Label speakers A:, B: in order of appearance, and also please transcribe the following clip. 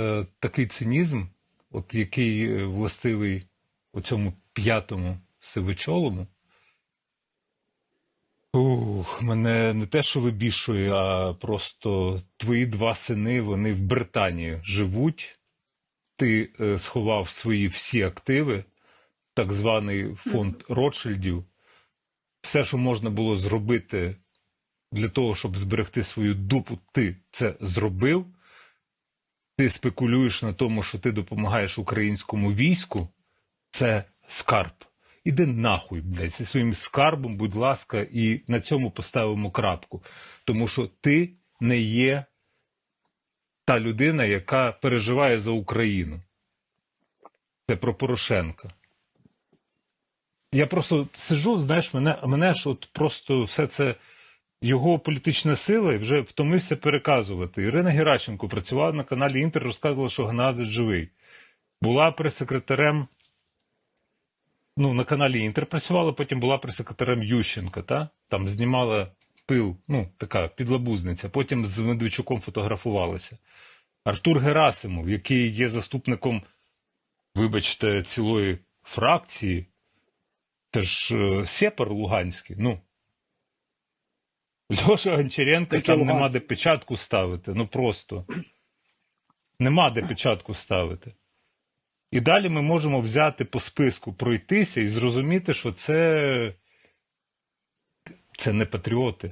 A: Е, такий цинізм, от який е, властивий оцьому п'ятому сивичолому, ух, мене не те, що вибішує, а просто твої два сини, вони в Британії живуть. Ти е, сховав свої всі активи, так званий фонд Ротшильдів. Все, що можна було зробити для того, щоб зберегти свою дупу, ти це зробив. Ти спекулюєш на тому, що ти допомагаєш українському війську, це скарб. Іди нахуй, блядь, зі своїм скарбом, будь ласка, і на цьому поставимо крапку. Тому що ти не є та людина, яка переживає за Україну. Це про Порошенка. Я просто сижу, знаєш, мене, мене ж от просто все це його політична сила вже втомився переказувати. Ірина Геращенко працювала на каналі Інтер, розказувала, що Геннадій живий. Була прес-секретарем. Ну, на каналі Інтер працювала, потім була прес-секретарем Ющенка, та? там знімала пил, ну, така підлабузниця, потім з Медведчуком фотографувалася. Артур Герасимов, який є заступником, вибачте, цілої фракції, це ж е, Сепар Луганський, ну. Льоша Гончаренко,
B: Таке
A: там нема де печатку ставити. Ну просто. Нема де печатку ставити. І далі ми можемо взяти по списку, пройтися і зрозуміти, що це, це не патріоти.